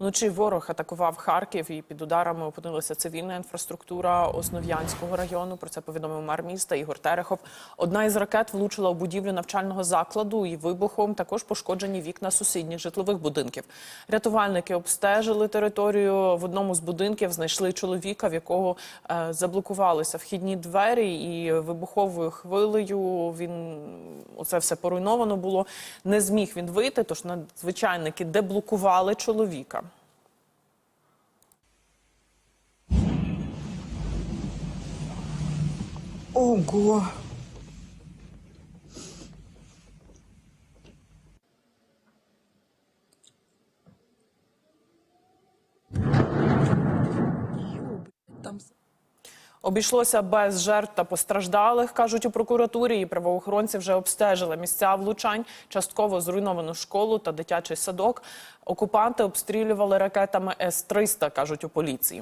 Вночі ворог атакував Харків і під ударами опинилася цивільна інфраструктура Основ'янського району. Про це повідомив мер міста Ігор Терехов. Одна із ракет влучила у будівлю навчального закладу і вибухом також пошкоджені вікна сусідніх житлових будинків. Рятувальники обстежили територію в одному з будинків, знайшли чоловіка, в якого е, заблокувалися вхідні двері, і вибуховою хвилею він оце все поруйновано було. Не зміг він вийти, тож надзвичайники деблокували чоловіка. Ого! Обійшлося без жертв та постраждалих, кажуть у прокуратурі. І правоохоронці вже обстежили місця влучань, частково зруйновану школу та дитячий садок. Окупанти обстрілювали ракетами С-300, кажуть у поліції.